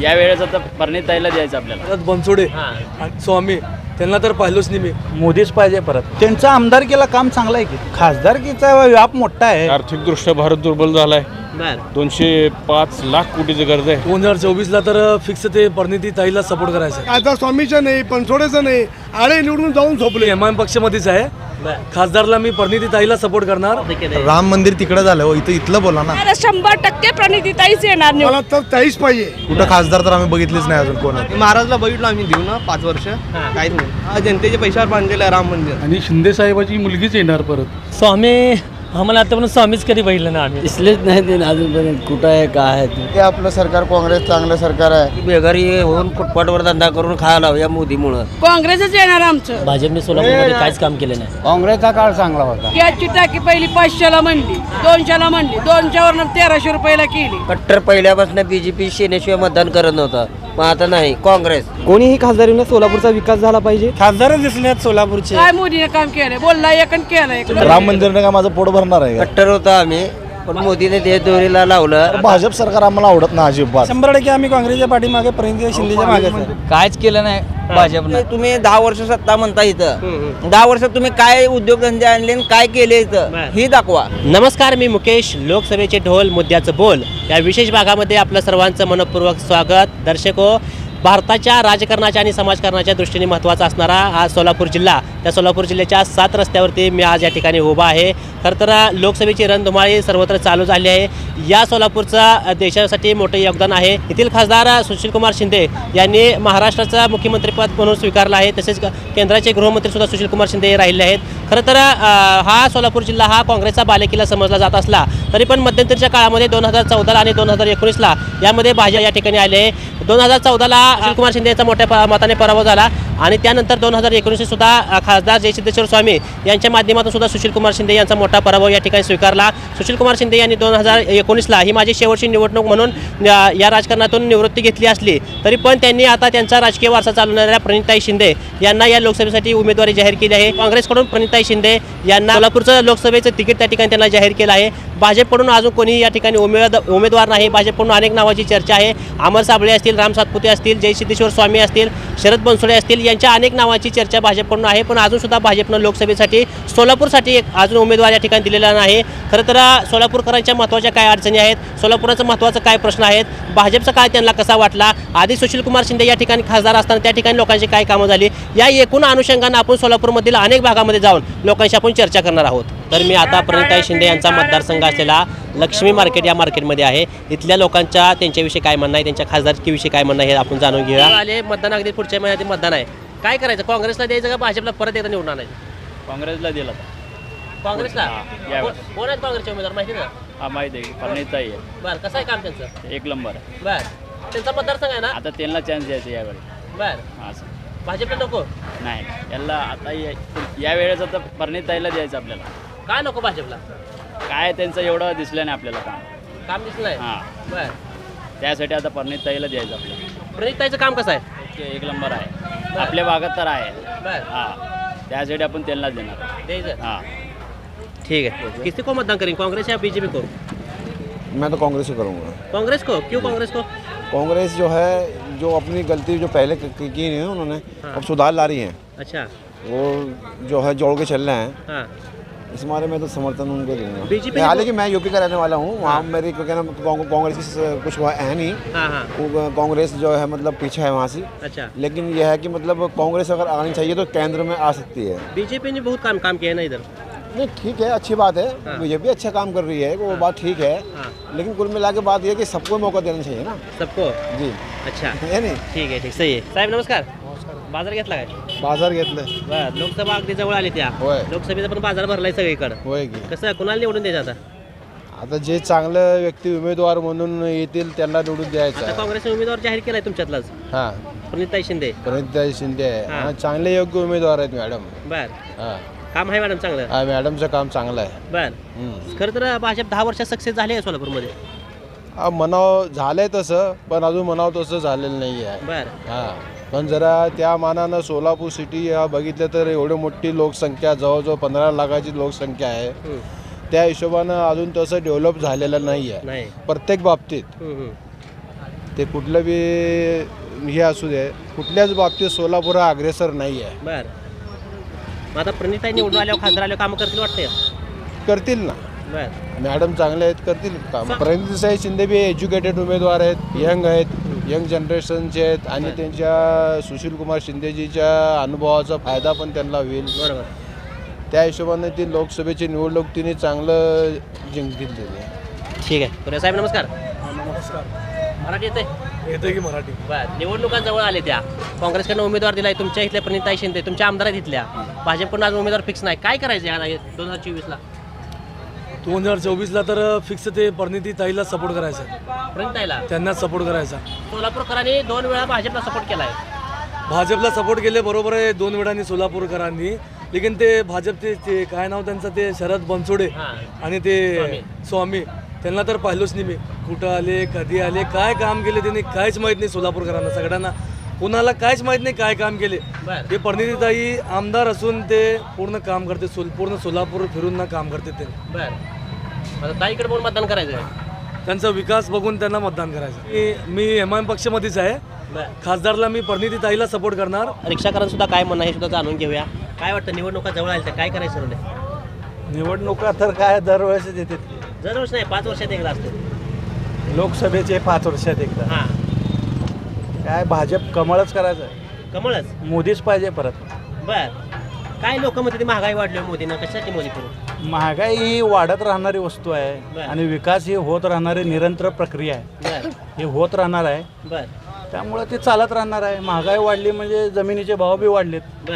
या वेळेस आता ताईला द्यायचं आपल्याला. परत बनसोडे आणि स्वामी त्यांना तर पाहिलोच नाही मी. मोदीच पाहिजे परत. त्यांचं आमदारकीला काम चांगलं आहे की? खासदारकीचा व्याप मोठा आहे. आर्थिकदृष्ट्या भारत दुर्बल झालाय. दोनशे पाच लाख कोटीचं कर्ज आहे. दोन हजार चोवीसला तर फिक्स ते परिणिती ताईला सपोर्ट करायचं आहे. आता स्वामीचं नाही पणसोडेचं नाही आळे निवडून जाऊन झोपले. एम आय एम पक्षामध्येच आहे. खासदारला मी परिणिती ताईला सपोर्ट करणार. राम मंदिर तिकडे झालं हो इथं इथलं बोला ना. शंभर टक्के प्रणितीताईच येणार निवडून. मला तर ताईच पाहिजे. कुठं खासदार तर आम्ही बघितलेच नाही अजून कोण महाराजला बघितलं आम्ही देऊ ना पाच वर्ष. काहीच नाही. हा जनतेच्या पैशावर बांधलेलं आहे राम मंदिर. आणि शिंदे साहेबाची मुलगीच येणार परत. स्वामी आम्हाला आतापर्यंत स्वामीच कधी बघितलं ना आम्ही. दिसलेच नाही ते अजूनपर्यंत. कुठं आहे काय आहे ते? ते आपलं सरकार काँग्रेस चांगलं सरकार आहे. बेघरी होऊन फुटपाटवर धंदा करून खायला या मोदीमुळं. काँग्रेसच येणार आमचं. भाजपने सोलापूरमध्ये काहीच काम केलं नाही. काँग्रेसचा काळ चांगला होता. गॅसची टाकी पहिली पाचशेला म्हणली दोनशेला म्हणली दोनशेवरनं तेराशे रुपयाला केली. कट्टर पहिल्यापासून बीजेपी सेनेशिवाय मतदान करत नव्हतं. मग आता नाही काँग्रेस. कोणीही खासदार येऊन सोलापूरचा विकास झाला पाहिजे? खासदारच दिसले आहेत सोलापूरचे. काय मोदीने काम केलंय? बोलला एक आणि केलं एक राम मंदिरनं का माझं पोट भरणार आहे कट्टर होता आम्ही. पण मोदीने ते दोरीला लावलं. भाजप सरकार आम्हाला आवडत नाही अजिबात. शंभर टक्के आम्ही काँग्रेसच्या पाठीमागे परिणिती शिंदेच्या मागे कायच केलं नाही भाजपनं. तुम्ही दहा वर्ष सत्ता म्हणता इथं. दहा वर्षात तुम्ही काय उद्योगधंदे आणले आणि काय केले इथं? ही दाखवा. नमस्कार मी मुकेश लोकसभेचे ढोल मुद्द्याचं बोल. या विशेष भागामध्ये आपलं सर्वांचं मनपूर्वक स्वागत. दर्शको भारताच्या राजकारणाच्या आणि समाजकारणाच्या दृष्टीने महत्त्वाचा असणारा हा सोलापूर जिल्हा. त्या सोलापूर जिल्ह्याच्या सात रस्त्यावरती मी आज या ठिकाणी उभा आहे. खरं तर लोकसभेची रणधुमाळी सर्वत्र चालू झाली आहे. या सोलापूरचा देशासाठी मोठं योगदान आहे. येथील खासदार सुशीलकुमार शिंदे यांनी महाराष्ट्राचा मुख्यमंत्रीपद म्हणून स्वीकारलं आहे. तसेच केंद्राचे गृहमंत्रीसुद्धा सुशीलकुमार शिंदे हे राहिले आहेत. खरं तर हा सोलापूर जिल्हा हा काँग्रेसचा बालेकिल्ला समजला जात असला तरी पण मध्यंतरीच्या काळामध्ये दोन हजार चौदाला आणि दोन हजार एकोणीसला यामध्ये भाजप या ठिकाणी आले. दोन हजार चौदाला शिवकुमार शिंदे यांचा मोठ्या प- मताने पराभव झाला. आणि त्यानंतर दोन हजार एकोणीसशे सुद्धा खासदार जयसिद्धेश्वर स्वामी यांच्या माध्यमातून सुद्धा सुशीलकुमार शिंदे यांचा मोठा पराभव या ठिकाणी स्वीकारला. सुशीलकुमार शिंदे यांनी दोन हजार एकोणीसला ही माझी शेवटची निवडणूक म्हणून या राजकारणातून निवृत्ती घेतली असली तरी पण त्यांनी आता त्यांचा राजकीय वारसा चालवणाऱ्या प्रणिताई शिंदे यांना या लोकसभेसाठी उमेदवारी जाहीर केली आहे. काँग्रेसकडून प्रणिताई शिंदे यांना सोलापूरचं लोकसभेचं तिकीट त्या ठिकाणी त्यांना जाहीर केलं आहे. भाजपकडून अजून कोणी या ठिकाणी उमेद उमेदवार नाही. भाजपकडून अनेक नावाची चर्चा आहे. अमर साबळे असतील राम सातपुते असतील जयसिद्धेश्वर स्वामी असतील शरद बनसोडे असतील यांच्या अनेक नावाची चर्चा भाजपकडून आहे. पण अजूनसुद्धा भाजपनं लोकसभेसाठी सोलापूरसाठी एक अजून उमेदवार या ठिकाणी दिलेला नाही. खरं तर सोलापूरकरांच्या महत्त्वाच्या काय अडचणी आहेत? सोलापुराचं महत्त्वाचं काय प्रश्न आहेत? भाजपचा काय त्यांना कसा वाटला? आधी सुशीलकुमार शिंदे या ठिकाणी खासदार असताना त्या ठिकाणी लोकांची काय कामं झाली? या एकूण अनुषंगानं आपण सोलापूरमधील अनेक भागामध्ये जाऊन लोकांशी आपण चर्चा करणार आहोत. तर मी आता प्रणिताई शिंदे यांचा मतदारसंघ असलेला लक्ष्मी मार्केट या मार्केटमध्ये आहे. इथल्या लोकांच्या त्यांच्याविषयी काय म्हणणं आहे? त्यांच्या खासदारकीविषयी काय म्हणणं आहे? हे आपण जाणून घेऊया. आले मतदान अगदी पुढच्या महिन्यात मतदान आहे. काय करायचं? काँग्रेसला द्यायचं का भाजपला परत एकदा निवडून आणायचं? काँग्रेसला दिला. काँग्रेसला? हा, यावेळेस. कोण- कोण आहेत काँग्रेसचे उमेदवार? माहिती ना हा माहिती आहे. परिणिताई आहे. बरं कसं आहे काम त्यांचं? एक नंबर आहे. बरं. त्यांचा मतदारसंघ आहे ना? आता त्यांना चान्स द्यायचा यावेळी बरं. असं. भाजपला नको? नाही याला आता या- या वेळेस आता परिणिताईला द्यायचं आपल्याला. काय नको भाजपला? काय त्यांचं एवढं दिसलं नाही आपल्याला काम. काम हाँ. बरं. त्यासाठी आता परिणिताईला द्यायचं प्रणिताईचं काम कसं आहे? ते एक नंबर आहे. आपल्या भागात तर आहे. बरं. हाँ. त्यासाठी आपण त्यांनाच देणार. द्यायचं? हाँ. ठीक है किसी को मतदान करेंगे कांग्रेस या बीजेपी को? मैं तो कांग्रेस ही करूँगा। कांग्रेस को? क्यों कांग्रेस को? कांग्रेस जो है जो अपनी गलती जो पहले की की- की है उन्होंने अब सुधार ला रही है। अच्छा। वो जो है जोड़ के चल रहे हैं। हाँ। इस बारे में तो समर्थन उनको दूँगा बीजेपी हालाँकि मैं यूपी का रहने वाला हूँ वहाँ मेरी क्योंकि ना कांग- कांग्रेस की कुछ है नहीं। हाँ हाँ। कांग्रेस जो है मतलब पीछे है वहाँ से। अच्छा। लेकिन यह है कि मतलब कांग्रेस अगर आनी चाहिए तो केंद्र में आ सकती है। बीजेपी ने बहुत काम काम किया है ना इधर? नहीं ठीक है अच्छी बात है। हाँ। बीजेपी अच्छा काम कर रही है वो हाँ। बात ठीक है। हाँ। लेकिन कुल मिला के बात यह है कि सबको मौका देना चाहिए ना। सबको? जी। अच्छा। है नाही? ठीक आहे ठीक सही है। साहेब नमस्कार। बाजार घेतला काय? बाजार घेतलं बर लोकसभा अगदी जवळ आली त्या. होय. लोकसभेचा पण बाजार भरलाय सगळीकडे. होय की. कसं कुणाला निवडून द्यायचं आता? आता जे चांगलं व्यक्ती उमेदवार म्हणून येतील त्यांना निवडून द्यायचं आता काँग्रेसने उमेदवार जाहीर केलाय तुमच्यातलाच. हा. प्रणिताई शिंदे. प्रणिताई शिंदे आहे. हा. हा, चांगले योग्य उमेदवार आहेत मॅडम. बर. हा. काम आहे मॅडम चांगलं? हा, मॅडमचं काम चांगलं आहे. बर. हम्म. खरं तर भाजप दहा वर्षात सक्सेस झाले आहे सोलापूरमध्ये. हा, म्हणाव झालंय तसं पण अजून म्हणाव तसं झालेलं नाही आहे बर. हा. पण जरा त्या मानानं सोलापूर सिटी हा बघितलं तर एवढी मोठी लोकसंख्या जवळजवळ पंधरा लाखाची लोकसंख्या आहे. त्या हिशोबानं अजून तसं डेव्हलप झालेलं नाही आहे नाही. प्रत्येक बाबतीत. ते कुठलं बी हे असू दे कुठल्याच बाबतीत सोलापूर हा अग्रेसर नाही आहे बर आता प्रणिताई निवडून आल्यावर खासदार आल्यावर कामं करतील वाटते करतील ना. मॅडम चांगले आहेत करतील काम. प्रणितीसाई शिंदे बी एज्युकेटेड उमेदवार आहेत यंग आहेत. यंग जनरेशनचे आहेत आणि त्यांच्या सुशील कुमार शिंदेजीच्या अनुभवाचा फायदा पण त्यांना होईल. बरोबर. त्या हिशोबाने ती लोकसभेची निवडणूक तिने चांगलं जिंकतील तिने ठीक आहे. पुरे साहेब नमस्कार. मराठी येते येते की मराठी? बर. निवडणुका जवळ आले त्या. काँग्रेसकडनं उमेदवार दिलाय तुमच्या इथल्या प्रणिताई शिंदे तुमच्या आमदार आहेत इथल्या. भाजपकडून आज उमेदवार फिक्स नाही. काय करायचं या दोन हजार चोवीसला. दोन हजार चोवीसला तर फिक्स ते परिणिती ताईला सपोर्ट करायचा. आहे. प्रणिताईला त्यांना सपोर्ट करायचा. सोलापूरकरांनी दोन वेळा भाजपला सपोर्ट केलाय. भाजपला सपोर्ट केले बरोबर आहे. दोन वेळांनी सोलापूरकरांनी. लेकिन ते भाजपचे ते काय नाव त्यांचं ते शरद बनसोडे हां. आणि ते स्वामी. स्वामी. त्यांना तर पाहिलोच नाही मी. कुठं आले कधी आले काय काम केले त्यांनी काहीच माहीत नाही सोलापूरकरांना सगळ्यांना. कोणाला काहीच माहीत नाही काय काम केले. बर. ते परिणितीताई आमदार असून ते पूर्ण काम करते सोल पूर्ण सोलापूर फिरून ना काम करते ते. बर. आता ताईकडे पण मतदान करायचं आहे. त्यांचा विकास बघून त्यांना मतदान करायचं मी- मी एम आय पक्षमध्येच आहे. बर. खासदारला मी परिणिती ताईला सपोर्ट करणार. रिक्षाकरांना सुद्धा काय म्हणणं आहे हे सुद्धा जाणून घेऊया. काय वाटतं निवडणुका जवळ आल्या तर काय करायचं ठरवलंय? निवडणुका तर काय दरवेळेस येते दरवर्षी नाही पाच वर्षात एकदा असते लोकसभेचे पाच वर्षात एकदा. हां. काय भाजप कमळच करायचं कमळच? मोदीच पाहिजे परत. बर. काय लोक म्हणते ती महागाई वाढली आहे मोदीनं? कशासाठी मोदी करू महागाई ही वाढत राहणारी वस्तू आहे. आणि विकास ही होत राहणारी निरंतर प्रक्रिया आहे. ही होत राहणार आहे. त्यामुळे ते चालत राहणार आहे. महागाई वाढली म्हणजे जमिनीचे भाव बी वाढलेत.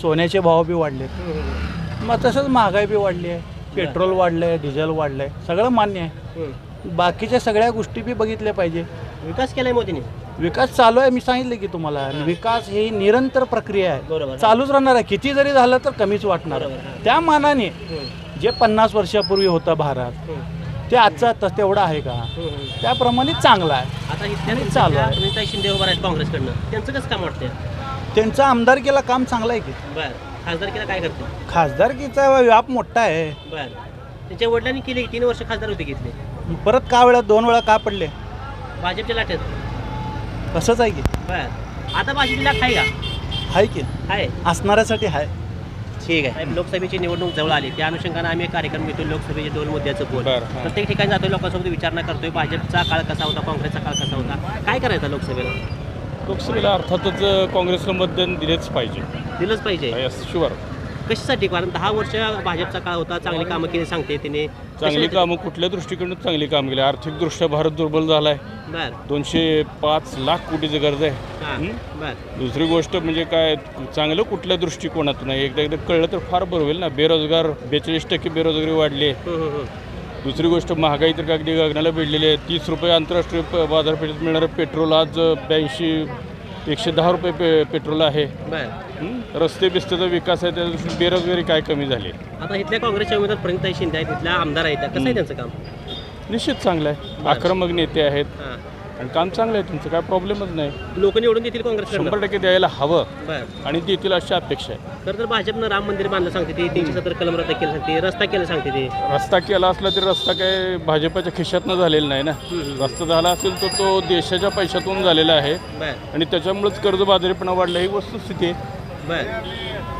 सोन्याचे भाव बी वाढलेत. मग तसंच महागाई बी वाढली आहे. पेट्रोल वाढलं आहे डिझेल वाढलं आहे सगळं मान्य आहे. बाकीच्या सगळ्या गोष्टी बी बघितल्या पाहिजे. विकास केलाय मोदीने? विकास चालू आहे मी सांगितलं की तुम्हाला. विकास ही निरंतर प्रक्रिया. आहे. चालूच राहणार आहे. किती जरी झालं तर कमीच वाटणार. त्या मानाने जे पन्नास वर्षापूर्वी होतं भारत ते आजचा त- तेवढं आहे का? त्याप्रमाणे चांगलं आहे. आता इथल्या आणि चालू आहे. शिंदे उभा आहेत काँग्रेसकडनं. त्यांचं कसं काम वाटतंय? त्यांचं आमदारकीला काम चांगलं आहे की. बर. खासदारकीला काय करते खासदारकीचा व्याप मोठा आहे. बर. त्यांच्या वडिलांनी केली तीन वर्ष खासदार होते घेतले? परत का वेळा दोन वेळा का पडले? भाजपच्या लाटेत? तसंच आहे की. बर. आता भाजपची लाट आहे का? आहे की. आहे असणाऱ्यासाठी आहे ठीक आहे. साहेब, लोकसभेची निवडणूक जवळ आली. त्या अनुषंगाने आम्ही एक कार्यक्रम घेतो लोकसभेचे दोन मुद्द्याचं बोल. प्रत्येक ठिकाणी जातोय लोकांसोबत विचारणा करतोय. भाजपचा काळ कसा होता काँग्रेसचा काळ कसा होता? काय करायचं लोकसभेला? लोकसभेला अर्थातच काँग्रेसला मतदान दिलेच पाहिजे. दिलंच पाहिजे. शुअर कशासाठी? कारण दहा वर्ष भाजपचा काळ होता चांगली कामं केली सांगते तिने. चांगली कामं कुठल्या दृष्टिकोनात चांगली काम केली? आर्थिकदृष्ट्या भारत दुर्बल झाला आहे बर. दोनशे पाच लाख कोटीची गरज आहे. हां? बर. दुसरी गोष्ट म्हणजे काय चांगलं कुठल्या दृष्टिकोनातून एकदा एकदा कळलं तर फार बरं होईल ना. बेरोजगार बेचाळीस टक्के बेरोजगारी वाढली आहे. हं, हं, हं. दुसरी गोष्ट महागाई तर अगदी गगनाला भिडलेली आहे. तीस रुपये आंतरराष्ट्रीय प- बाजारपेठेत मिळणारं पेट्रोल आज ब्याऐंशी एकशे दहा रुपये पे पेट्रोल आहे. हं? रस्ते बिस्त्याचा विकास आहे त्या दृष्टीने बेरोजगारी काय कमी झाली? आता इथल्या काँग्रेसच्या उमेदवार प्रणिताई शिंदे आहेत इथल्या आमदार आहेत त्या. कसं आहे त्यांचं काम? निश्चित चांगलं आहे. आक्रमक नेते आहेत. हां. आणि काम चांगलं आहे तुमचं काय प्रॉब्लेमच नाही. लोक निवडून देतील काँग्रेसकडनं? शंभर टक्के द्यायला हवं आणि देतील अशी अपेक्षा आहे. खरं तर भाजपनं राम मंदिर बांधलं सांगते ते तीनशे सत्तर कलम रद्द केलं सांगते रस्ता केलं सांगते ते. रस्ता केला असला तरी रस्ता काय भाजपाच्या खिशातनं झालेला नाही ना. रस्ता झाला असेल तर तो देशाच्या पैशातून झालेला आहे. बर. आणि त्याच्यामुळेच कर्जबाजारीपणा वाढला ही वस्तुस्थिती आहे. बर.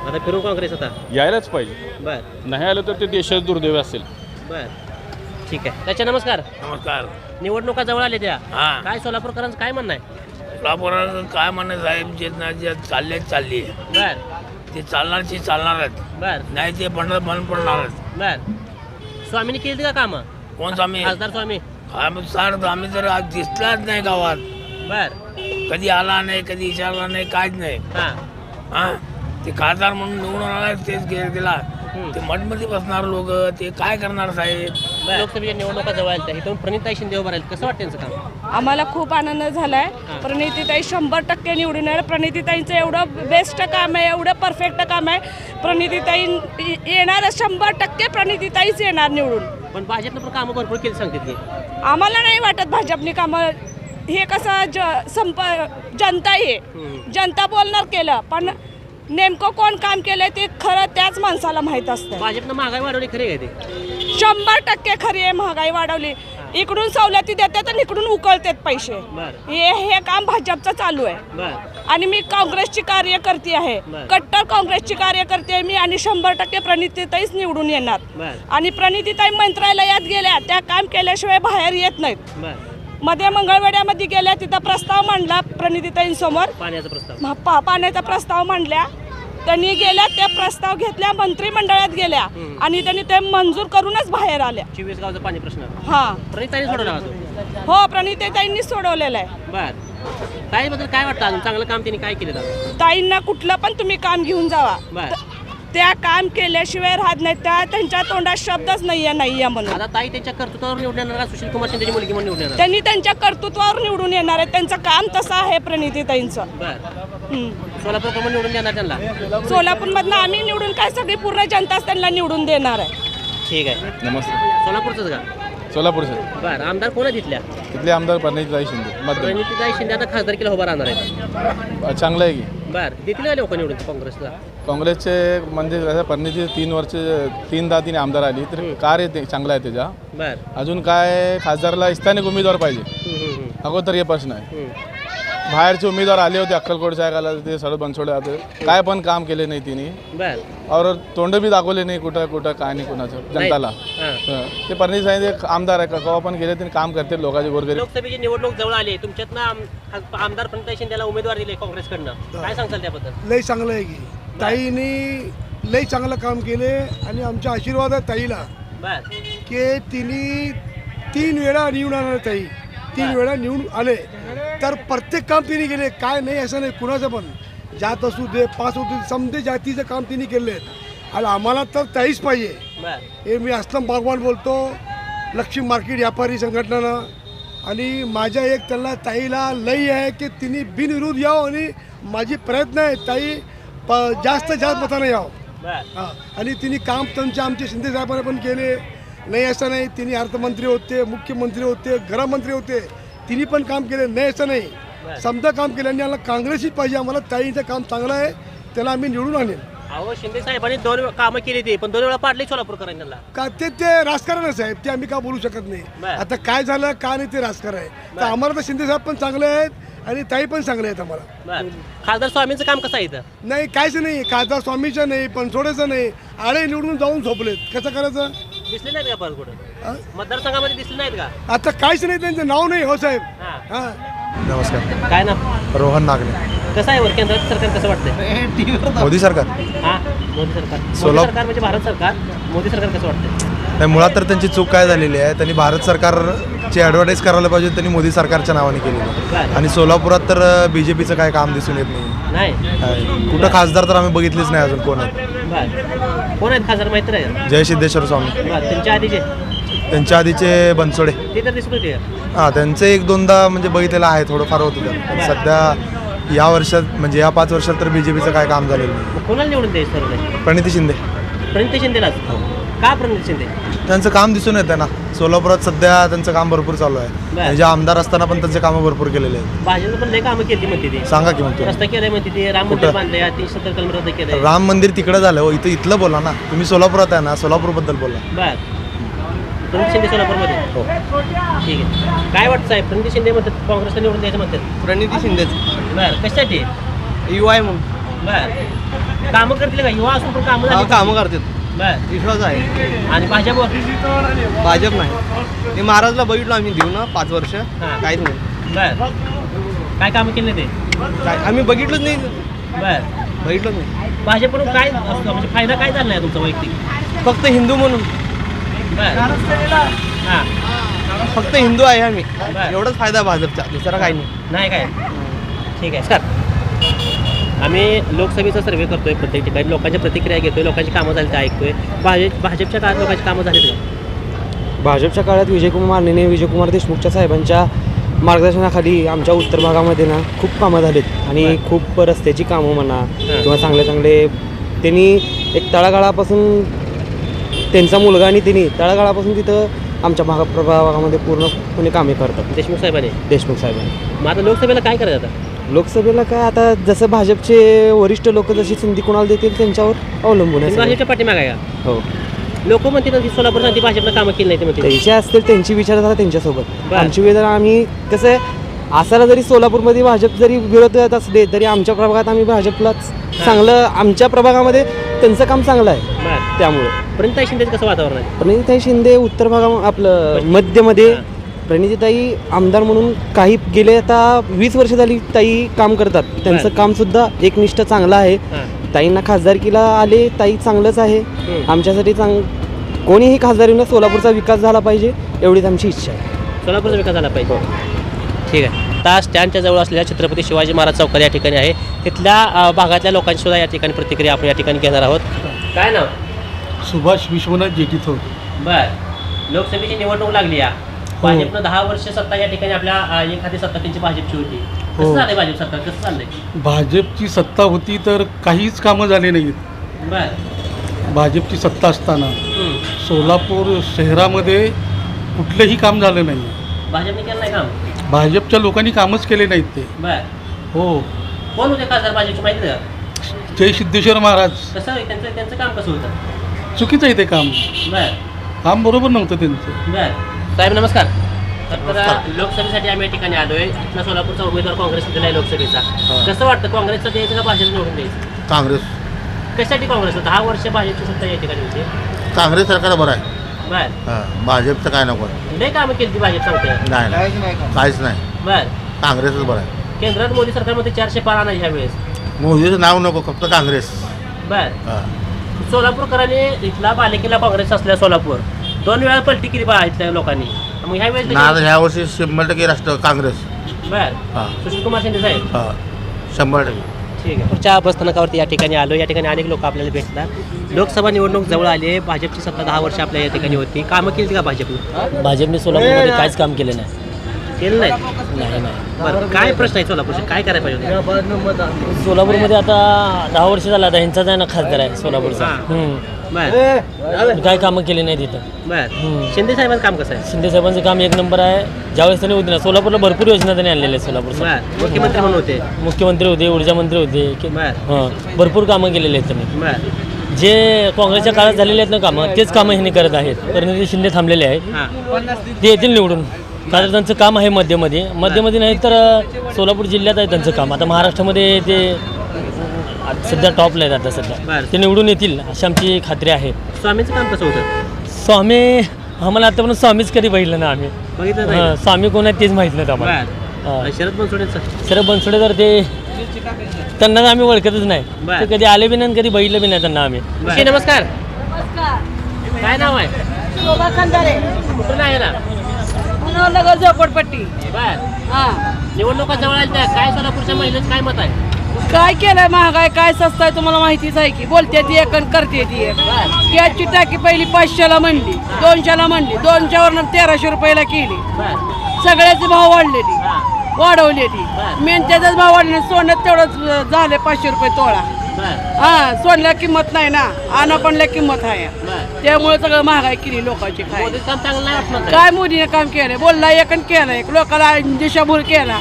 आता फिरून काँग्रेस आता? यायलाच पाहिजे. बर. नाही आलं तर ते देशात दुर्दैव असेल. बर. ठीक आहे. त्याच्या नमस्कार. नमस्कार. निवडणुका जवळ आल्या त्या. हां. काय सोलापूरकरांचं काय म्हणणं आहे? सोलापुरात काय म्हणणं साहेब? जे ना जे चालले चालली बर. ते चालणारची चालणारच बर. नाही ते बंद बंद पडणारच बर. स्वामीने केली का कामं? कोण स्वामी? खासदार स्वामी. आम्ही सार आम्ही तर आज दिसलाच नाही गावात. बर. कधी आला नाही कधी विचारला नाही काहीच नाही. हां. हा? ते खासदार म्हणून निवडून आला तेच गेला ते मठमध्ये बसणार लोक ते काय करणार साहेब? लोकसभेच्या निवडणुका जवळ आल्या इथून प्रणिताई शिंदे उभं राहील कसं वाटतं त्यांचं काम? आम्हाला खूप आनंद झालाय. प्रणितीताई शंभर टक्के निवडून येणार. प्रणितीताईंचं एवढं बेस्ट काम आहे एवढं परफेक्ट काम आहे. प्रणितीताई येणार शंभर टक्के प्रणितीताईच येणार निवडून. पण भाजपनं पण कामं भरपूर केली सांगते ते आम्हाला नाही वाटत भाजपने कामं. हे कसं ज संप जनता आहे. जनता बोलणार केलं पण नेमकं कोण काम केलंय ते खरं त्याच माणसाला माहीत असतं भाजपनं महागाई वाढवली खरी आहे ते? शंभर टक्के खरी आहे महागाई वाढवली. इकडून सवलती देतात आणि इकडून उकळतात पैसे. बरं. हे हे काम भाजपचं चालू आहे. बर. आणि मी काँग्रेसची कार्यकर्ती आहे. बरं. कट्टर काँग्रेसची कार्यकर्ती आहे मी आणि शंभर टक्के प्रणितीताईच निवडून येणार. बर. आणि प्रणितीताई मंत्रालयात गेल्या त्या काम केल्याशिवाय बाहेर येत नाहीत. बर. मध्ये मंगळवेड्यामध्ये गेल्या तिथं प्रस्ताव मांडला प्रणितीताईंसमोर पाण्याचा प्रस्ताव. म- पा- पाण्याचा प्रस्ताव मांडल्या. त्यांनी गेल्या त्या प्रस्ताव घेतल्या मंत्रिमंडळात गेल्या. आणि त्यांनी ते मंजूर करूनच बाहेर आल्या. चोवीस गावचा पाणी प्रश्न. हा. सोडवला हो प्रणितीताईंनी सोडवलेलं आहे. बर. ताईबद्दल काय वाटतं अजून? चांगलं काम त्यांनी काय केलं? दादा ताईंना कुठलं पण तुम्ही काम घेऊन जावा. बर. त्या काम केल्याशिवाय राहत नाही त्या त्यांच्या तोंडात शब्दच नाहीये नाहीये म्हणून. आता ताई त्यांच्या कर्तृत्वावर निवडून येणार का सुशील कुमार शिंदेची मुलगी म्हणून निवडून येणार त्यांनी त्यांच्या कर्तृत्वावर निवडून येणार आहे. त्यांचं काम तसं आहे प्रणितीताईंचं बर. हम्म. सोलापूर निवडून देणार त्यांना? सोलापूरमधनं आम्ही निवडून काय सगळी पूर्ण जनताच त्यांना निवडून देणार आहे. ठीक आहे. नमस्ते. सोलापूरचंच का? सोलापूरचे. बर. आमदार कोण आहे तिथल्या? तिथले आमदार प्रणितीताई शिंदे मध्यम. प्रणितीताई शिंदे आता खासदारकीला उभा राहणार आहेत. चांगलं आहे की? बर. देतील का लोक निवडून काँग्रेसला? काँग्रेसचे म्हणजे कसं परिणिती तीन वर्ष तीनदा तिने आमदार आली तर कार्य ते चांगलं आहे त्याच्या. बर. अजून काय खासदारला स्थानिक उमेदवार पाहिजे. हम्म, हम्म, हम्म, अगोदर हे प्रश्न आहे. हम्म. बाहेरचे उमेदवार आले होते अक्कलकोट साहेबाला ते सर्व बनसोडे होते काय पण काम केले नाही तिने. बर. और तोंड बी दाखवले नाही कुठं कुठं काय नाही कुणाचं जनताला. हां. हं. ते परनीत साहेब एक आमदार आहे का केव्हा पण गेले त्यांनी काम करते लोकांचे गोरगरीब लोकसभेची निवडणूक जवळ आली तुमच्यातनं आम- आमदार प्रणिताई शिंदेला उमेदवार दिले काँग्रेसकडनं. काय सांगताल त्याबद्दल? लई चांगलं आहे की. ताईने लई चांगलं काम केले आणि आमचा आशीर्वाद आहे ताईला. बर. की तिने तीन वेळा निवडून आले ताई. तीन वेळा निवडून आले. तर प्रत्येक काम तिने केले. काय नाही असं नाही कुणाचं पण. जात असू दे पास असू दे समजे जातीचं काम तिने केले. आणि आम्हाला तर ताईच पाहिजे. हे मी असलम बागवान बोलतो. लक्ष्मी मार्केट व्यापारी संघटनानं. आणि माझ्या एक त्यांना ताईला लई आहे की तिने बिनविरोध यावं आणि माझी प्रयत्न आहे ताई प जास्त जास्त मतानं यावं. हा. आणि तिने काम त्यांच्या आमचे शिंदे साहेबांनी पण केले. नाही असं नाही तिने अर्थमंत्री होते मुख्यमंत्री होते गृहमंत्री होते. तिने पण काम केले नाही असं नाही. समजा काम केलं आणि आम्हाला काँग्रेसच पाहिजे आम्हाला ताईचं काम चांगलं आहे त्याला आम्ही निवडून आणेल. अहो शिंदे साहेबांनी दोन कामं केली ती पण दोन वेळा पाडली सोलापूरकरांनी का ते ते राजकारणच आहे ते आम्ही का बोलू शकत नाही. आता काय झालं का नाही ते राजकारण आहे. तर आम्हाला तर शिंदे साहेब पण चांगले आहेत आणि ताई पण चांगले आहेत आम्हाला. बर. खासदार स्वामींचं काम कसं आहे इथं? नाही काहीच नाही. खासदार स्वामीचं नाही पणसोडेचं नाही. आळे निवडून जाऊन झोपलेत. कसं करायचं? दिसले नाहीत का परत कुठं? मतदारसंघामध्ये दिसले नाहीत का? आता काहीच नाही त्यांचं नाव नाही हो साहेब. हा. हा. नमस्कार. काय ना रोहन नागले कसं आहे वर केंद्र सरकार कसं वाटतंय? मोदी सरकार. हा मोदी सरकार. मोदी सोला- सरकार म्हणजे भारत सरकार. मोदी सरकार कसं वाटतंय? नाही मुळात तर त्यांची चूक काय झालेली आहे? त्यांनी भारत सरकारची ॲडव्हर्टाईज करायला पाहिजे त्यांनी मोदी सरकारच्या नावाने केलेली. आहे. आणि सोलापुरात तर बी जे पीचं काय काम दिसून येत नाही. नाही. कुठं खासदार तर आम्ही बघितलेच नाही अजून कोण आहेत. बर. कोण आहेत खासदार माहिती आहे जय सिद्धेश्वर स्वामी. बर त्यांच्या आधीचे? त्यांच्या आधीचे बनसोडे. ते तर दिसत होते हां त्यांचं एक दोनदा म्हणजे बघितलेलं आहे थोडंफार होतं त्यात. पण सध्या या वर्षात म्हणजे या पाच वर्षात तर बी जे पीचं काय काम झालेलं नाही. मग कोणाला निवडून द्यायचं ठरवलंय? प्रणिती शिंदे. प्रणित शिंदेलाच? का प्रणित शिंदे? त्यांचं काम दिसून येतं ना. सोलापुरात सध्या त्यांचं काम भरपूर चालू आहे. बरं. म्हणजे आमदार असताना पण त्यांचे कामं भरपूर केलेले आहेत. भाजपनं पण लय कामं केली म्हणते ती. सांगा की म्हणतो रस्ता केलाय म्हणते ती राम मंदिर कुठं? बांधलंय तीनशे सत्तर केलंय. राम मंदिर तिकडं झालं. हो इथं इथलं बोला ना. तुम्ही सोलापुरात आहे ना सोलापूरबद्दल बोला. बर. प्रणित शिंदे सोलापूरमध्ये? हो ठीक आहे. काय वाटतं साहेब? प्रणित शिंदे म्हणतात काँग्रेसला निवडून द्यायचं म्हणतात. प्रणिती शिंदेच. बर. कशासाठी? युवा आहे म्हणून. बर. कामं करतील का? युवा असून पण कामं झाली. कामं करतात बर विश्वास आहे. आणि भाजपवर भाजप नाही. हे महाराजला बघितलं आम्ही देऊ ना पाच वर्ष. काहीच नाही. बर. काय कामं केले ते? काय आम्ही बघितलंच नाही. बर. बघितलंच नाही. भाजपकडून काय असतं? म्हणजे फायदा काय झाला नाही तुमचा वैयक्तिक? फक्त हिंदू म्हणून. बर. हां. फक्त हिंदू आहे आम्ही. एवढाच फायदा भाजपचा दुसरा काही नाही. नाही काय? ठीक आहे सर. आम्ही लोकसभेचा सर्वे करतोय प्रत्येक ठिकाणी. लोकांच्या प्रतिक्रिया घेतोय लोकांची कामं झाली ते ऐकतोय. भाजप भाजपच्या काळात लोकांची कामं झालीत का? भाजपच्या काळात विजयकुमार मानेने विजयकुमार देशमुखच्या साहेबांच्या मार्गदर्शनाखाली आमच्या उत्तर भागामध्ये ना खूप कामं झालीत. आणि खूप रस्त्याची कामं म्हणा किंवा चांगले चांगले त्यांनी एक तळागाळापासून त्यांचा मुलगा आणि तिने तळागाळापासून तिथं आमच्या भागा प्रभागामध्ये पूर्णपणे कामे करतात. देशमुख साहेबांनी? देशमुख साहेबांनी. मग आता लोकसभेला काय करायचं आता? लोकसभेला काय आता जसं भाजपचे वरिष्ठ लोक जशी संधी कोणाला देतील त्यांच्यावर अवलंबून आहे सगळं. भाजपच्या पाठीमागे आहे का? हो. लोक म्हणतील ना की सोलापूर सांगते भाजपनं कामं केली नाही ते त्यांचे असतील त्यांची विचारधारा त्यांच्यासोबत. बरं. आमची विचारधारा आम्ही कसं आहे असायला जरी सोलापूरमध्ये भाजप जरी विरोधात असले तरी आमच्या प्रभागात आम्ही भाजपलाच चांगलं आमच्या प्रभागामध्ये त्यांचं काम चांगलं आहे. बरं. त्यामुळे. प्रणिताई शिंदेचं कसं वातावरण आहे? प्रणितीताई शिंदे उत्तर भागा आपलं मध्यमध्ये प्रणितीताई आमदार म्हणून काही गेले आता वीस वर्ष झाली ताई काम करतात. त्यांचं बरं. काम सुद्धा एकनिष्ठ चांगलं आहे. हां. ताईंना खासदारकीला आले ताई चांगलंच आहे. आमच्यासाठी चांग कोणीही खासदारीनं सोलापूरचा विकास झाला पाहिजे एवढीच आमची इच्छा आहे. सोलापूरचा विकास झाला पाहिजे. ठीक आहे. आता स्टँडच्या जवळ असलेल्या छत्रपती शिवाजी महाराज चौकात या ठिकाणी आहे. तिथल्या भागातल्या लोकांची सुद्धा या ठिकाणी प्रतिक्रिया आपण या ठिकाणी घेणार आहोत. काय नाव? सुभाष विश्वनाथ जेटी थोर बर. लोकसभेची निवडणूक लागली या. भाजपनं दहा वर्ष सत्ता या ठिकाणी आपल्या एखादी सत्ता त्यांची भाजपची होती. कसं हो. झालंय भाजप सरकार? कसं चाललंय भाजपची सत्ता होती तर काहीच कामं झाले नाहीत. बर. भाजपची सत्ता असताना. सोलापूर शहरामध्ये कुठलंही काम झालं नाही. भाजपने केलं नाही काम? भाजपच्या लोकांनी कामच केले नाहीत ते. हो. कोण होते खासदार भाजपची माहिती का? जय सिद्धेश्वर महाराज. कसं त्यांचं त्यांचं काम कसं होतं? चुकीचं आहे ते काम. काम बरोबर नव्हतं त्यांचं. साहेब नमस्कार. तर लोकसभेसाठी आम्ही या ठिकाणी आलोय. आपला सोलापूरचा उमेदवार काँग्रेस दिला आहे लोकसभेचा. कसं वाटतं काँग्रेसचं द्यायचं का भाजप निवडून द्यायचं? काँग्रेस. कशासाठी काँग्रेसला? दहा वर्ष भाजपची सत्ता या ठिकाणी होती. काँग्रेस सरकार बरं आहे. बर. हां भाजपचं काय नको आहे. लय कामं केली ती भाजप सांगते नाही नाही. काहीच नाही बर. काँग्रेसच बरं आहे. केंद्रात मोदी सरकारमध्ये चारशे पार आणा ह्या वेळेस मोदीचं नाव नको फक्त काँग्रेस. बर. हां. सोलापूरकरांनी इथला पालिकेला काँग्रेस असल्या सोलापूर. दोन वेळा पलटी केली बा इथल्या लोकांनी. मग ह्या वेळेस ना ह्या वर्षी शंभर टक्के राष्ट्र काँग्रेस. बर. हां. सुशील कुमार शिंदे साहेब. हां. शंभर टक्के. ठीक आहे. पुढच्या बसस्थानकावरती या ठिकाणी आलो. या ठिकाणी अनेक लोक आपल्याला भेटतात. लोकसभा निवडणूक जवळ आली आहे. भाजपची सत्ता दहा वर्ष आपल्या या ठिकाणी होती. कामं केली का भाजपनं? भाजपने सोलापूरमध्ये काहीच काम केलं नाही. केलं नाही? नाही नाही. बरं. काय प्रश्न आहे सोलापूरचे? काय करायला पाहिजे होतं? सोलापूरमध्ये आता दहा वर्ष झालं. आता ह्यांचाच आहे ना खासदार आहे सोलापूरचा. हां. बर. काय कामं केली नाही तिथं बर. शिंदे साहेबांचं काम कसं आहे? शिंदे साहेबांचं काम एक नंबर आहे. ज्यावेळेस त्यांनी ना सोलापूरला भरपूर योजना त्यांनी आणलेल्या आहेत बर. मुख्यमंत्री म्हणून होते. मुख्यमंत्री होते ऊर्जा मंत्री होते. की- बर. हां भरपूर कामं केलेली आहेत त्यांनी. बर. जे काँग्रेसच्या काळात झालेले आहेत ना कामं तेच कामं ह्यांनी करत आहेत. परिणिती शिंदे थांबलेले आहेत हां. ते येतील निवडून. कारण त्यांचं काम आहे मध्यमध्ये. मध्यमध्ये नाही तर अ, सोलापूर जिल्ह्यात आहे त्यांचं काम. आता महाराष्ट्रामध्ये ते सध्या टॉपला आहेत आता सध्या. बरं. ते निवडून येतील अशी आमची खात्री आहे. स्वामींचं काम कसं होतं? स्वामी आम्हाला आतापर्यंत स्वामीच कधी बघितलं ना आम्ही. बघितलं हां, नाही स्वामी कोण आहेत तेच माहीत नाहीत आम्हाला. बर. हां. आणि शरद बनसोडेंचं? सर बनसोडे तर ते त्यांना आम्ही ओळखतच नाही. बरं. ते कधी आले बी नाही आणि कधी बघितलं बी नाही त्यांना आम्ही. शी, नमस्कार. काय नाव आहे? शोभा खंदारे. कुठून आहे ना? नगर झोपडपट्टी. बर. हा. निवडणुका जवळ आल्या काय सोलापूरच्या महिलेचं काय मत आहे? काय केलंय महागाई? काय स्वस्त आहे तुम्हाला माहितीच आहे की? बोलते ती एक आणि करते ती एक. गॅसची टाकी पहिली पाचशेला म्हणली दोनशेला म्हणली दोनशेवरनं तेराशे रुपयाला केली. सगळ्याचे भाव वाढलेली वाढवले ती. मेंत्याचाच भाव वाढले सोन्यात तेवढंच झाले पाचशे रुपये तोळा. हा सोन्याला किंमत नाही ना. आणपणला किंमत आहे. त्यामुळे सगळं महागाई केली लोकांची काय मोदीने काम केलंय? बोलला एक आणि केलं एक लोकांना दिशाभूल केला.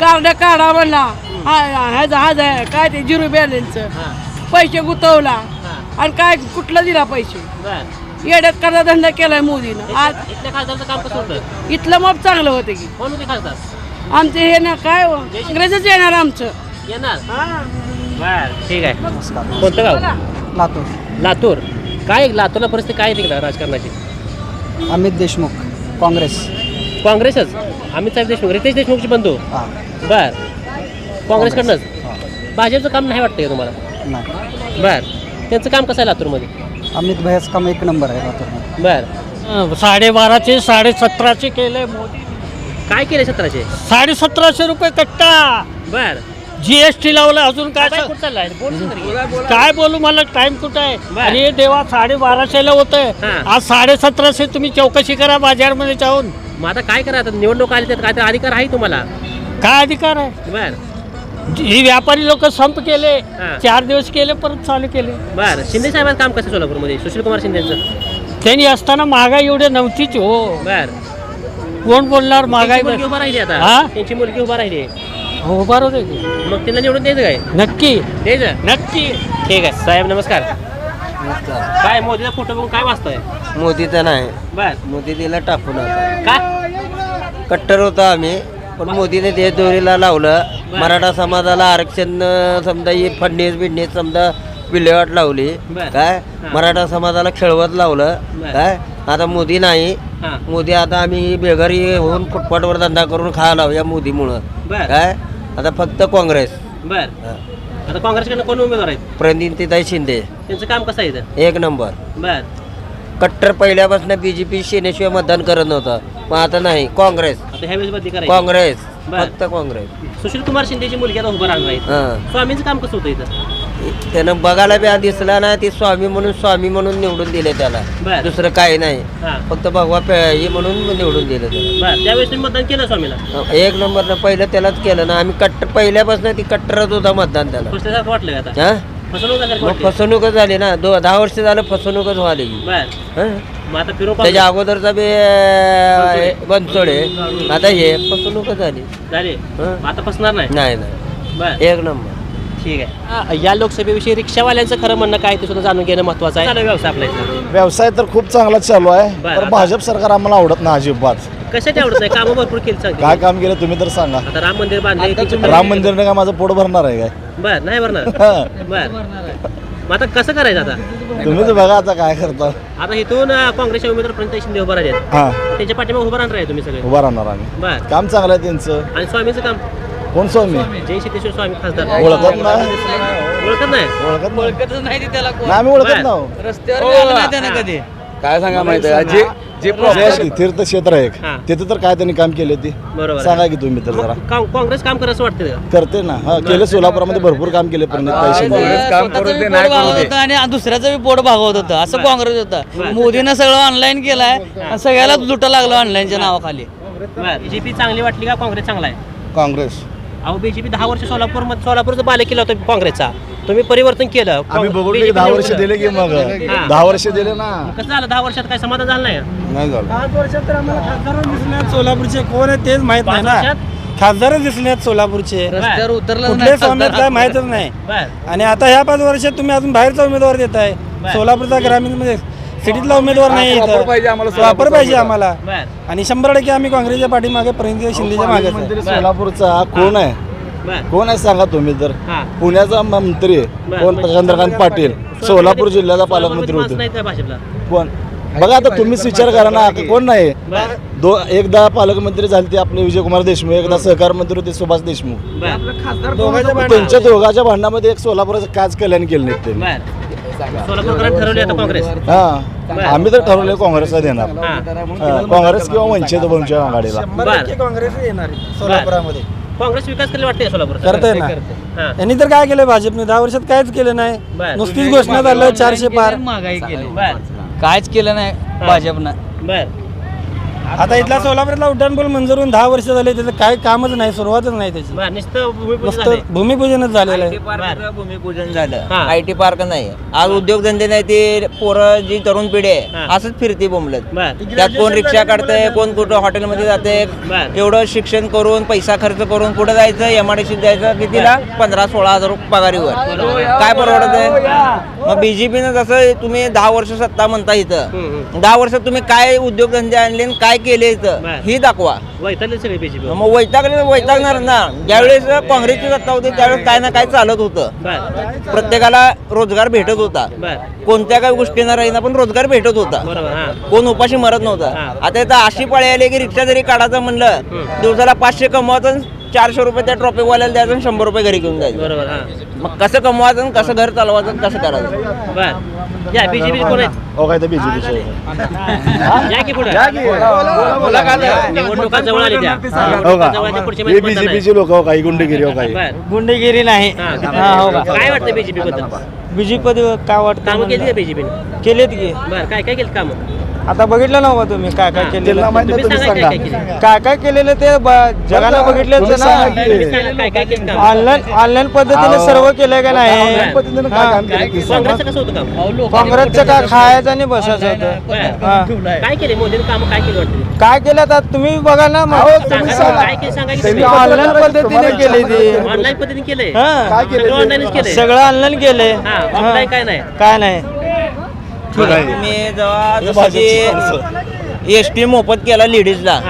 कार्ड काढा म्हणला. ह्याचा आहे काय ते झिरो बॅलन्स हां. पैसे गुतवला. हां. आणि काय कुठला दिला पैसे? येड्यात करता धंदा केलाय मोदीनं? आज इथलं मग चांगलं होतं की. आमचं हे ना काय हो, काँग्रेसच येणार आमचं. येणार? बर ठीक आहे. कोणतं गाव? लातूर. लातूर. काय लातूरला परिस्थिती काय तिकडं राजकारणाची? अमित देशमुख काँग्रेस. काँग्रेसच? अमित साहेब देशमुख. रितेश देशमुखची बंधू हां. बर. काँग्रेसकडनंच? भाजपचं काम नाही वाटतं का तुम्हाला? नाही. बर. त्यांचं काम कसं आहे लातूरमध्ये? अमित भैयाच काम एक नंबर आहे लातूरमध्ये. बर. साडेबाराचे साडे सतराचे केले मोदी. काय केले सतराशे? साडे सतराशे रुपये कट्टा. बर. जीएसटी लावला अजून काय काय कुठं चाललाय? बोल की तरी. काय बोलू मला टाइम कुठं आहे? बर. अरे देवा साडे बाराशेला होतंय. हां. आज साडे सतराशे तुम्ही चौकशी करा बाजारमध्ये जाऊन. मग आता काय करा? आता निवडणूक आली तर काय तर अधिकार आहे तुम्हाला? काय अधिकार आहे? बर. ही व्यापारी लोक संप केले हां. चार दिवस केले परत चालू केले. बर शिंदे साहेबांचं काम कसं सोलापूरमध्ये? सुशील कुमार शिंदेचं? त्यांनी असताना महागाई एवढी नव्हतीच हो. बर. कोण बोलणार महागाई त्यांची मुलगी उभा राहिली आता. हा? त्यांची मुलगी उभा राहिली. हो बरोबर आहे की. मग त्यांना निवडून द्यायचं काय? नक्की. द्यायचं? नक्की. ठीक आहे साहेब नमस्कार. काय मोदीचा फोटो बघून काय वाचताय? मोदीचा नाही. बर. मोदी तिला टाकून आता. का? कट्टर होता आम्ही. पण मोदीने ते दोरीला लावलं. मराठा समाजाला आरक्षण अं, समजा ही फडणीस बिडणीस समजा विल्हेवाट लावली. बर. काय? मराठा समाजाला खेळवत लावलं. बर. काय? आता मोदी नाही. हा. मोदी आता आम्ही बेघरी होऊन फुटपाटवर धंदा करून खायला या मोदीमुळं. बर. काय? आता फक्त काँग्रेस. बर. हा. आता काँग्रेसकडनं कोण उमेदवार आहेत? प्रणितीताई शिंदे. त्यांचं काम कसं आहे इथं? एक नंबर. बर. कट्टर पहिल्यापासून बीजेपी सेनेशिवाय मतदान करत नव्हतं. पण आता नाही काँग्रेस. आता ह्यावेळेस बदली करायची. काँग्रेस बर. फक्त काँग्रेस. सुशील कुमार शिंदेची मुलगी आता उभं राहणार आहेत हां. स्वामींचं काम कसं होतं इथं? त्यानं बघायला बी दिसला नाही ते स्वामी म्हणून स्वामी म्हणून निवडून दिले त्याला. बर. दुसरं काही नाही. हां. फक्त भगवा पे- हे म्हणून निवडून दिलं त्याला. बर. त्यावेळेस तुम्ही मतदान केलं स्वामीला? एक नंबरनं पहिलं त्यालाच केलं ना. आम्ही कट्टर पहिल्यापासून ती कट्टरच होता मतदान त्याला. फसल्यासारखं वाटलं का आता? हा? मग वाटलं फसवणूकच झाली ना. दो दहा वर्ष झालं फसवणूकच झाली बर. हं? मग आता फिरून त्याच्या अगोदरचा बी अं, बनसोडे आता हे फसवणूकच झाली. हं? आता फसणार नाही? नाही नाही. बर. एक नंबर. ठीक आहे. या लोकसभेविषयी रिक्षावाल्यांचं खरं म्हणणं काय ते सुद्धा जाणून घेणं महत्वाचं आहे. चालू व्यवसाय. व्यवसाय तर खूप चांगला चालू आहे. बरं, पण आता- भाजप सरकार आम्हाला आवडत नाही अजिबात. कशाची आवडत नाही? कामं भरपूर केली काय काम केलं तुम्ही तर सांगा. आता राम मंदिर बांधले राम मंदिरने काय माझं पोट भरणार आहे काय? बर नाही भरणार. हा. बर. मग आता कसं करायचं आता? तुम्ही तर बघा आता काय करता. आता इथून अं, काँग्रेसचे उमेदवार प्रणित शिंदे उभा राहिले हा. त्यांच्या पाठीमागे उभं राहणार आहे तुम्ही सगळे. उभा राहणार आम्ही. बर. काम चांगलं आहे त्यांचं. आणि स्वामीचं काम? कोण स्वामी? जय सिद्धेश्वर स्वामी खासदार. ओळखत ना ओळखत नाही? ओळखत नाही. ओळखतच नाही त्याला नाही आम्ही ओळखत. नाहो. रस्त्यावर नाही त्यानं कधी? काय सांगा माहिती आहे? जे जे तीर्थक्षेत्र आहे एक, हा. तिथे तर काय त्यांनी काम केले ते? बरोबर सांगा की तुम्ही तर जरा. मग काँ- काँग्रेस काम करत असं वाटतं का? करते ना. हा केले सोलापुरामध्ये भरपूर काम केले प्रणित शिंदे काम करू दे नाही करू दे आणि दुसऱ्याचं बी पोट भागवत होतं. असं काँग्रेस होतं. मोदीनं सगळं ऑनलाईन केलंय. आणि सगळ्याला लुटा लागलं ऑनलाईनच्या नावाखाली. बीजेपी चांगली वाटली का? काँग्रेस चांगला आहे? काँग्रेस. अहो बीजेपी दहा वर्ष सोलापूरमध्ये सोलापूरचा बाले केला होता काँग्रेसचा. तुम्ही परिवर्तन केलं. आम्ही बघून BJP दहा वर्ष. दिले की मग. हा. दहा वर्ष दिले ना. कसं झालं? दहा वर्षात काय समाधान झालं नाही? झालं. पाच वर्षात तर आम्हाला खासदार दिसले आहेत सोलापूरचे कोण आहे तेच माहीत पाच नाही ना. वर्षात? खासदारच दिसले आहेत सोलापूरचे. रस्त्यावर उतरलं कुठले स्वामी आहेत काय माहितच नाही. बर. आणि आता ह्या पाच वर्षात तुम्ही अजून बाहेरचा उमेदवार देताय. सोलापूरचा ग्रामीण म्हणजे सिटीतला उमेदवार नाही इथं. पाहिजे आम्हाला वापर पाहिजे आम्हाला. बर. आणि शंभर टक्के आम्ही काँग्रेसच्या पाठीमागे प्रणिती शिंदेच्या मागे आहे. सोलापूरचा कोण आहे? बर. कोण आहे सांगा तुम्ही तर? हा. पुण्याचा मंत्री. कोण? चंद्रकांत पाटील. सोलापूर जिल्ह्याचा पालकमंत्री होते. कोण? बघा आता तुम्हीच विचार करा ना आता कोण नाही? बर. दो एकदा पालकमंत्री झाले ते आपले विजयकुमार देशमुख एकदा सहकार मंत्री होते सुभाष देशमुख. बर. दोघांच्या भांडणात. त्यांच्या दोघांच्या भांडणामध्ये एक सोलापुराचं काच कल्याण केलं नाही त्यांनी. बर. सोलापूरकरांनी ठरवले आता काँग्रेस. हा. आम्ही तर ठरवलं काँग्रेसला देणार. हा. हा, काँग्रेस किंवा वंचित बहुजन आघाडीला. बरं. काँग्रेस येणार आहे सोलापुरामध्ये. काँग्रेस विकास करेल वाटते सोलापूर करतंय ना. हा. यांनी तर काय केलं भाजपने? दहा वर्षात काहीच केलं नाही. नुसतीच घोषणा झालं चारशे पार. महागाई केली कायच केलं नाही भाजपनं. बर. आता इथला सोलापुरातला उड्डाणपूल मंजूर होऊन दहा वर्ष झाले त्याचं काय कामच नाही सुरुवातच नाही त्याची. बर नुसतं भूमिपूजन नुसतं झालंय. भूमिपूजनच झालेलं आहे. भूमिपूजन झालं. हा. आय टी पार्क नाही. आज उद्योगधंदे नाही ते पोरं जी तरुण पिढी आहे. असंच फिरती बोंबलत. बर. त्यात कोण रिक्षा काढतंय कोण कुठं हॉटेलमध्ये जाते बर. एवढं शिक्षण करून पैसा खर्च करून कुठं जायचं एम आय डी जायचं कितीला? पंधरा सोळा हजार रुपये पगारीवर. काय परवडत आहे? मग बीजेपीनं जसं तुम्ही दहा वर्ष सत्ता म्हणता इथं. हम्म. दहा वर्षात तुम्ही काय उद्योगधंदे आणले आणि काय केले इथं. बर. ही दाखवा. वैतागले सगळे बीजेपी मग वैतागले वैतागणार ना. ज्यावेळेस काँग्रेसची सत्ता होती त्यावेळेस काय ना काय चालत होतं. बर. प्रत्येकाला रोजगार भेटत होता. बर. कोणत्या काही गोष्टींना राहीना पण रोजगार भेटत होता. बरोबर हा. कोण उपाशी मरत नव्हता. आता इथं अशी पळी आली की रिक्षा जरी काढायचं म्हणलं दिवसाला पाचशे कमवायचं चारशे रुपये त्या ट्रॉफिकवाल्याला द्यायचं आणि शंभर रुपये घरी घेऊन जायचं. बरोबर हा. मग कसं कमवायचं आणि कसं घर चालवायचं आणि कसं करायचं? बर. या बीजेपी कोण आहेत? हो काय तर बीजेपीचे या की पुढे? निवडणुका जवळ आली त्या हो का? जवळ आल्या, पुढच्या हे महिन्यात मतदान आहे. बीजेपीचे लोक हो काही गुंडगिरी हो काही बर. गुंडेगिरी नाही. हा. हा, हो का? काय वाटतं बीजेपी बद्दल? बीजेपी काय वाटतं कामं केली का? बीजेपीने केलेत की. बर काय काय केलं काम? आता बघितलं ना हो तुम्ही काय काय. केलेलं. त्यांना माहीत नाही तुम्ही तुम्ही सांगा काय सांगा. काय केलं काय काय केलेलं ते ब- जगाला बघितलेच सांगा ना. की. तुम्ही सांगा काय काय केलं काम ऑनलाईन ऑनलाईन पद्धतीने अहो. सर्व केलंय का ऑनलाईन नाही पद्धतीनं काय काम केलं? ते सांगा. काँग्रेसचं कसं होतं काम? काँग्रेसचं काय खायचं आणि बसायचं होतं. हा. काय केले? मोदीने काम काय केलं वाटतं? काय केलं आता? तुम्ही बघा ना मग. सांगा, काय केलं? सांगा की त्यांनी तुम्ही. ऑनलाईन पद्धतीने केली ती. ऑनलाईन पद्धतीने केलंय? हा. सगळं ऑनलाईनच केलंय? सगळं ऑनलाईन केलंय. हा. ऑफलाईन काय नाही? काय नाही. तुम्ही जेव्हा जसं की एस टी मोफत केला लेडीजला.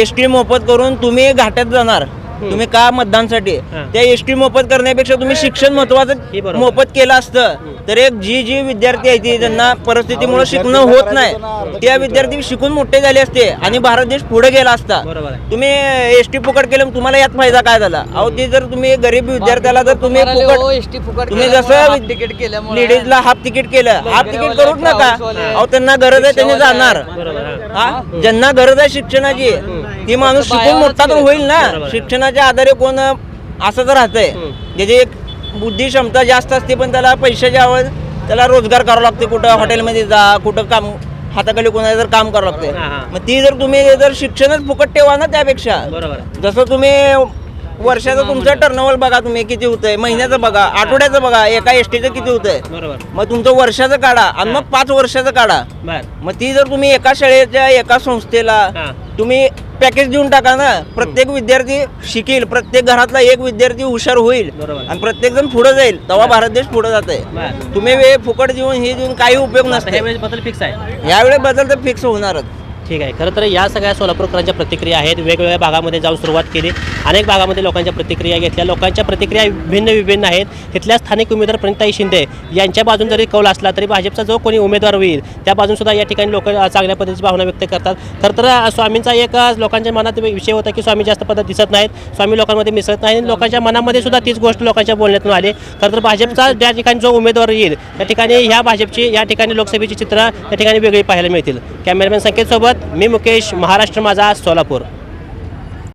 एस टी मोफत करून तुम्ही घाटात जाणार. तुम्ही का मतदानसाठी? त्या एस टी मोफत करण्यापेक्षा तुम्ही शिक्षण महत्वाचं मोफत केलं असतं. तर एक जी जी विद्यार्थी आहे ती ज्यांना परिस्थितीमुळे शिकणं होत नाही. त्या विद्यार्थी शिकून मोठे झाले असते आणि भारत देश पुढे गेला असता. तुम्ही एस टी फुकट केलं तुम्हाला यात फायदा काय झाला? अहो ते जर तुम्ही गरीब विद्यार्थ्याला जर तुम्ही फुकट तुम्ही जसं तिकीट केलं लेडीजला हाफ तिकीट केलं. हाफ तिकीट करूच नका. अहो त्यांना गरज आहे त्यांनी जाणार. हा? ज्यांना गरज आहे शिक्षणाची ती माणूस शिकून मोठा तर होईल ना. शिक्षणाच्या आधारे कोण असंच राहतंय. ज्याची एक बुद्धी क्षमता जास्त असते पण त्याला पैशाच्या आवड त्याला रोजगार करावा लागते. कुठं हॉटेलमध्ये जा कुठं काम हाताखाली कोणाला जर काम करावं लागते मग ती जर तुम्ही जर शिक्षणच फुकट ठेवा ना त्यापेक्षा. जसं तुम्ही वर्षाचं तुमचं टर्नओव्हर बघा तुम्ही किती होतंय. महिन्याचं बघा आठवड्याचं बघा एका एसटीचं किती होतंय. मग तुमचं वर्षाचं काढा आणि मग पाच वर्षाचं काढा. मग ती जर तुम्ही एका शाळेच्या एका संस्थेला तुम्ही पॅकेज देऊन टाका ना प्रत्येक विद्यार्थी शिकेल प्रत्येक घरातला एक विद्यार्थी हुशार होईल आणि प्रत्येक जण पुढे जाईल तेव्हा भारत देश पुढे जात आहे तुम्ही वेळ फुकट देऊन हे देऊन काही उपयोग नसते बदल फिक्स आहे. यावेळी बदल तर फिक्स होणारच. ठीक आहे. खरं तर या सगळ्या सोलापूरकरांच्या प्रतिक्रिया आहेत. वेगवेगळ्या भागामध्ये जाऊन सुरुवात केली. अनेक भागामध्ये लोकांच्या प्रतिक्रिया घेतल्या. लोकांच्या प्रतिक्रिया भिन्न विभिन्न आहेत. इथल्या स्थानिक उमेदवार प्रणिताई शिंदे यांच्या बाजून जरी कौल असला तरी भाजपचा जो कोणी उमेदवार होईल त्या बाजून सुद्धा या ठिकाणी लोक चांगल्या पद्धतीची भावना व्यक्त करतात. खरं तर स्वामींचा एक लोकांच्या मनात विषय होता की स्वामी जास्त पद्धत दिसत नाहीत. स्वामी लोकांमध्ये मिसळत नाही आणि लोकांच्या मनामध्ये सुद्धा तीच गोष्ट लोकांच्या बोलण्यातून आली. खरं तर भाजपचा ज्या ठिकाणी जो उमेदवार येईल त्या ठिकाणी ह्या भाजपची या ठिकाणी लोकसभेची चित्र त्या ठिकाणी वेगळी पाहायला मिळतील. कॅमेरामॅन संकेत सोबत मी मुकेश महाराष्ट्र माझा सोलापूर.